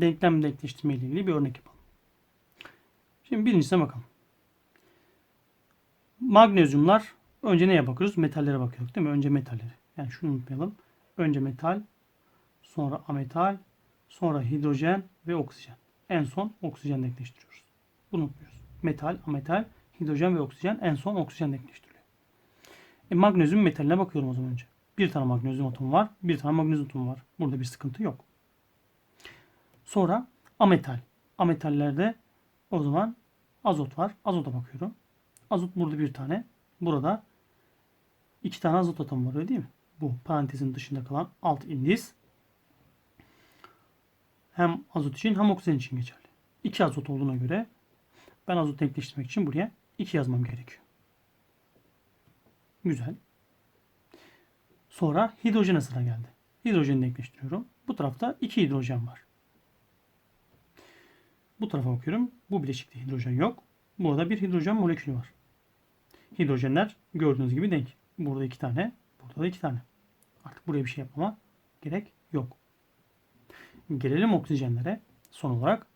denklem denkleştirme ile ilgili bir örnek yapalım. Şimdi birincisine bakalım. Magnezyumlar önce neye bakıyoruz? Metallere bakıyoruz değil mi? Önce metalleri. Yani şunu unutmayalım. Önce metal, sonra ametal, sonra hidrojen ve oksijen. En son oksijen denkleştiriyoruz. Bunu unutmuyoruz. Metal, ametal, hidrojen ve oksijen en son oksijen denkleştiriliyor. E, magnezyum metaline bakıyorum o zaman önce. Bir tane magnezyum atomu var, bir tane magnezyum atomu var. Burada bir sıkıntı yok. Sonra ametal. Ametallerde o zaman azot var. Azota bakıyorum. Azot burada bir tane. Burada iki tane azot atomu var öyle değil mi? Bu parantezin dışında kalan alt indis hem azot için hem oksijen için geçerli. İki azot olduğuna göre ben azot denkleştirmek için buraya 2 yazmam gerekiyor. Güzel. Sonra hidrojene sıra geldi. Hidrojeni denkleştiriyorum. Bu tarafta 2 hidrojen var. Bu tarafa bakıyorum. Bu bileşikte hidrojen yok. Burada bir hidrojen molekülü var. Hidrojenler gördüğünüz gibi denk. Burada iki tane, burada da iki tane. Artık buraya bir şey yapmama gerek yok. Gelelim oksijenlere. Son olarak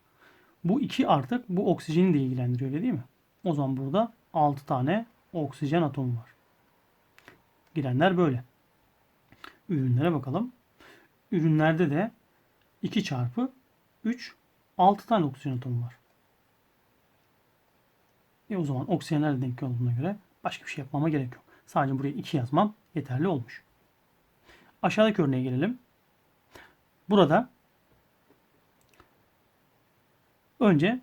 bu iki artık bu oksijeni de ilgilendiriyor öyle değil mi? O zaman burada 6 tane oksijen atomu var. Girenler böyle. Ürünlere bakalım. Ürünlerde de 2 çarpı 3 6 tane oksijen atomu var. E o zaman oksijenler de denk olduğuna göre başka bir şey yapmama gerek yok. Sadece buraya 2 yazmam yeterli olmuş. Aşağıdaki örneğe gelelim. Burada önce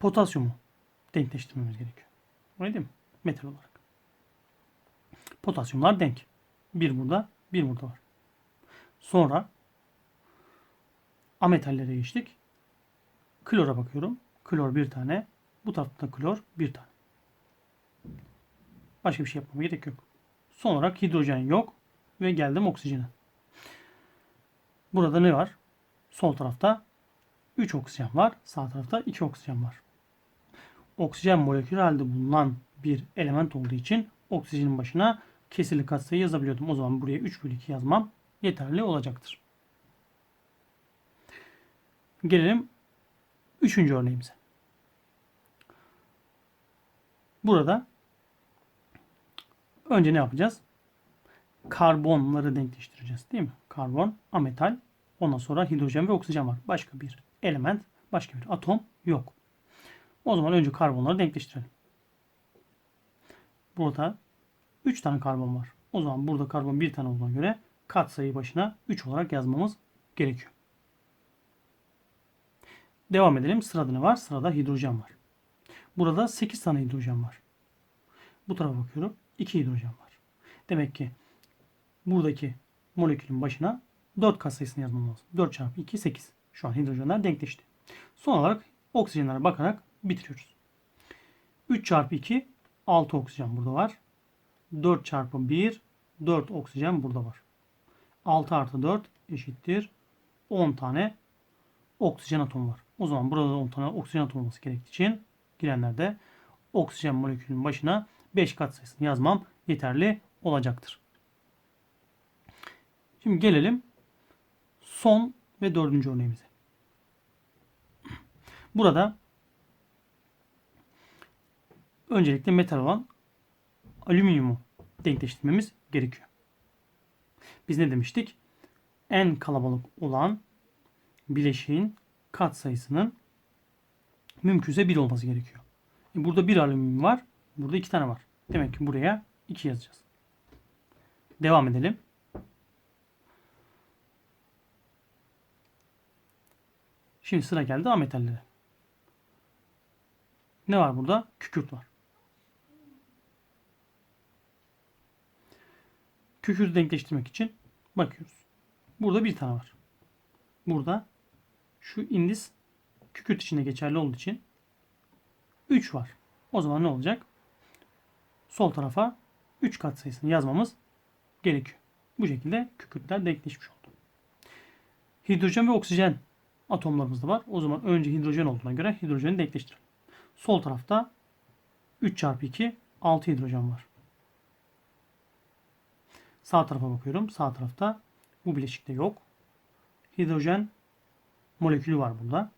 potasyumu denkleştirmemiz gerekiyor. Öyle değil mi? Metal olarak. Potasyumlar denk. Bir burada, bir burada var. Sonra ametallere geçtik. Klora bakıyorum. Klor bir tane. Bu tarafta da klor bir tane. Başka bir şey yapmama gerek yok. Son olarak hidrojen yok. Ve geldim oksijene. Burada ne var? Sol tarafta 3 oksijen var. Sağ tarafta 2 oksijen var. Oksijen molekülü halde bulunan bir element olduğu için oksijenin başına kesirli katsayı yazabiliyordum. O zaman buraya 3 bölü 2 yazmam yeterli olacaktır. Gelelim üçüncü örneğimize. Burada önce ne yapacağız? Karbonları denkleştireceğiz değil mi? Karbon, ametal, ondan sonra hidrojen ve oksijen var. Başka bir element, başka bir atom yok. O zaman önce karbonları denkleştirelim. Burada 3 tane karbon var. O zaman burada karbon bir tane olduğuna göre katsayı başına 3 olarak yazmamız gerekiyor. Devam edelim. Sırada ne var? Sırada hidrojen var. Burada 8 tane hidrojen var. Bu tarafa bakıyorum. 2 hidrojen var. Demek ki buradaki molekülün başına 4 katsayısını yazmam lazım. 4 çarpı 2 8. Şu an hidrojenler denkleşti. Son olarak oksijenlere bakarak bitiriyoruz. 3 çarpı 2 6 oksijen burada var. 4 çarpı 1 4 oksijen burada var. 6 artı 4 eşittir 10 tane oksijen atomu var. O zaman burada 10 tane oksijen atomu olması gerektiği için girenlerde oksijen molekülünün başına 5 katsayısını yazmam yeterli olacaktır. Şimdi gelelim son ve dördüncü örneğimize. Burada öncelikle metal olan alüminyumu denkleştirmemiz gerekiyor. Biz ne demiştik? En kalabalık olan bileşiğin kat sayısının mümkünse 1 olması gerekiyor. E burada bir alüminyum var. Burada iki tane var. Demek ki buraya 2 yazacağız. Devam edelim. Şimdi sıra geldi ametallere. Ne var burada? Kükürt var. Kükürtü denkleştirmek için bakıyoruz. Burada bir tane var. Burada şu indis kükürt içinde geçerli olduğu için 3 var. O zaman ne olacak? Sol tarafa 3 katsayısını yazmamız gerekiyor. Bu şekilde kükürtler denkleşmiş oldu. Hidrojen ve oksijen atomlarımız da var. O zaman önce hidrojen olduğuna göre hidrojeni denkleştirelim. Sol tarafta 3 çarpı 2 6 hidrojen var. Sağ tarafa bakıyorum. Sağ tarafta bu bileşikte yok. hidrojen molekülü var burada.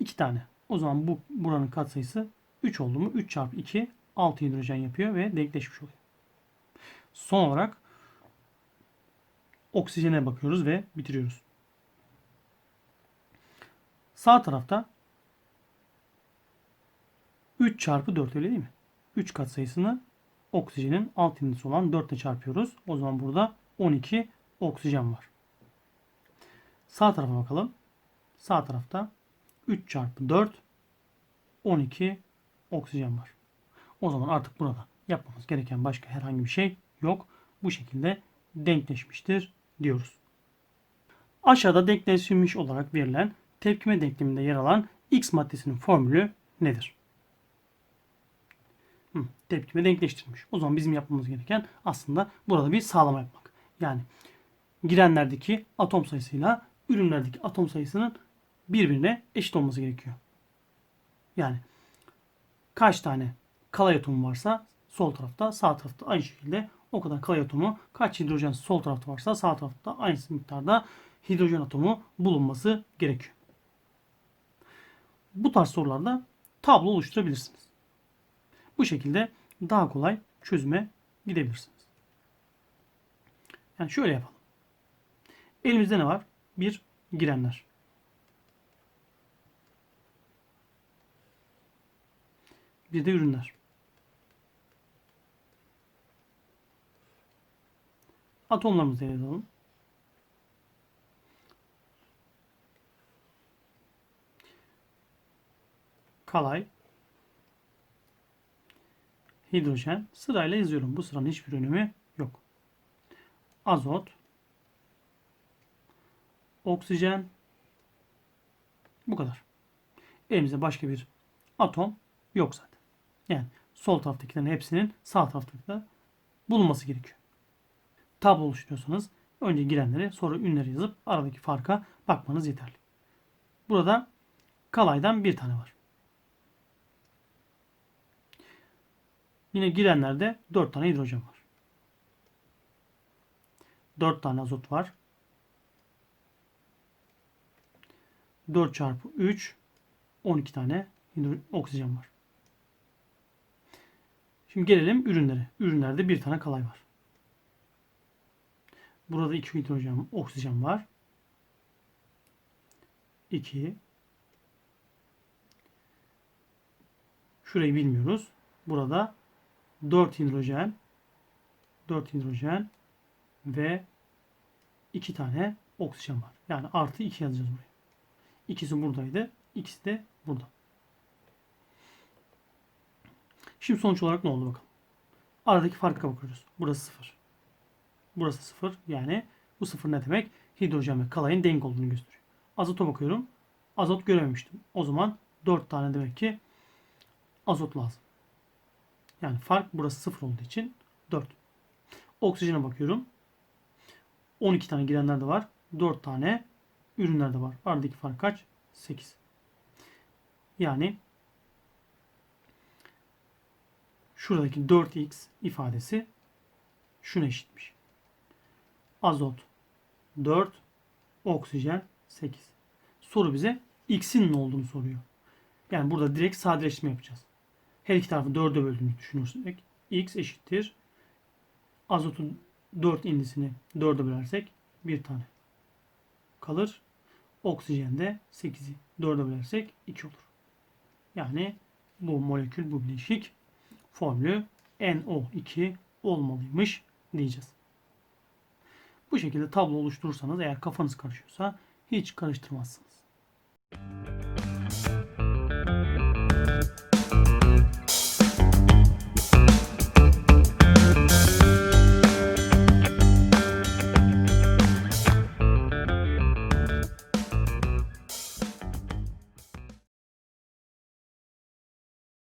2 tane. O zaman bu buranın katsayısı 3 oldu mu? 3 çarpı 2 6 hidrojen yapıyor ve denkleşmiş oluyor. Son olarak oksijene bakıyoruz ve bitiriyoruz. Sağ tarafta 3 çarpı 4 öyle değil mi? 3 kat sayısını oksijenin alt indisi olan 4 ile çarpıyoruz. O zaman burada 12 oksijen var. Sağ tarafa bakalım. Sağ tarafta 3 çarpı 4 12 oksijen var. O zaman artık burada yapmamız gereken başka herhangi bir şey yok. Bu şekilde denkleşmiştir diyoruz. Aşağıda denkleşmiş olarak verilen tepkime denkleminde yer alan X maddesinin formülü nedir? Hı, tepkime denkleştirilmiş. O zaman bizim yapmamız gereken aslında burada bir sağlama yapmak. Yani girenlerdeki atom sayısıyla ürünlerdeki atom sayısının birbirine eşit olması gerekiyor. Yani kaç tane kalay atomu varsa sol tarafta sağ tarafta aynı şekilde o kadar kalay atomu kaç hidrojen sol tarafta varsa sağ tarafta aynı miktarda hidrojen atomu bulunması gerekiyor. Bu tarz sorularda tablo oluşturabilirsiniz. Bu şekilde daha kolay çözüme gidebilirsiniz. Yani şöyle yapalım. Elimizde ne var? Bir girenler. Bir de ürünler. Atomlarımızı yazalım. Kalay, hidrojen sırayla yazıyorum. Bu sıranın hiçbir önemi yok. Azot, oksijen, bu kadar. Elimizde başka bir atom yok zaten. Yani sol taraftakilerin hepsinin sağ tarafta bulunması gerekiyor. Tablo oluşturuyorsanız önce girenleri sonra ünleri yazıp aradaki farka bakmanız yeterli. Burada kalaydan bir tane var. Yine girenlerde 4 tane hidrojen var. 4 tane azot var. 4 çarpı 3 12 tane oksijen var. Şimdi gelelim ürünlere. Ürünlerde bir tane kalay var. Burada 2 hidrojen, oksijen var. 2 Şurayı bilmiyoruz. Burada 4 hidrojen 4 hidrojen ve 2 tane oksijen var. Yani artı 2 yazacağız buraya. İkisi buradaydı. İkisi de burada. Şimdi sonuç olarak ne oldu bakalım. Aradaki farka bakıyoruz. Burası 0. Burası 0. Yani bu 0 ne demek? Hidrojen ve kalayın denk olduğunu gösteriyor. Azota bakıyorum. Azot görememiştim. O zaman 4 tane demek ki azot lazım. Yani fark burası 0 olduğu için 4. Oksijene bakıyorum. 12 tane girenler de var. 4 tane ürünler de var. Aradaki fark kaç? 8. Yani şuradaki 4x ifadesi şuna eşitmiş. Azot 4, oksijen 8. Soru bize x'in ne olduğunu soruyor. Yani burada direkt sadeleştirme yapacağız. Her iki tarafı 4'e böldüğümüzü düşünürsek x eşittir. Azotun 4 indisini 4'e bölersek bir tane kalır. Oksijende 8'i 4'e bölersek 2 olur. Yani bu molekül, bu bileşik formülü NO2 olmalıymış diyeceğiz. Bu şekilde tablo oluşturursanız eğer kafanız karışıyorsa hiç karıştırmazsınız.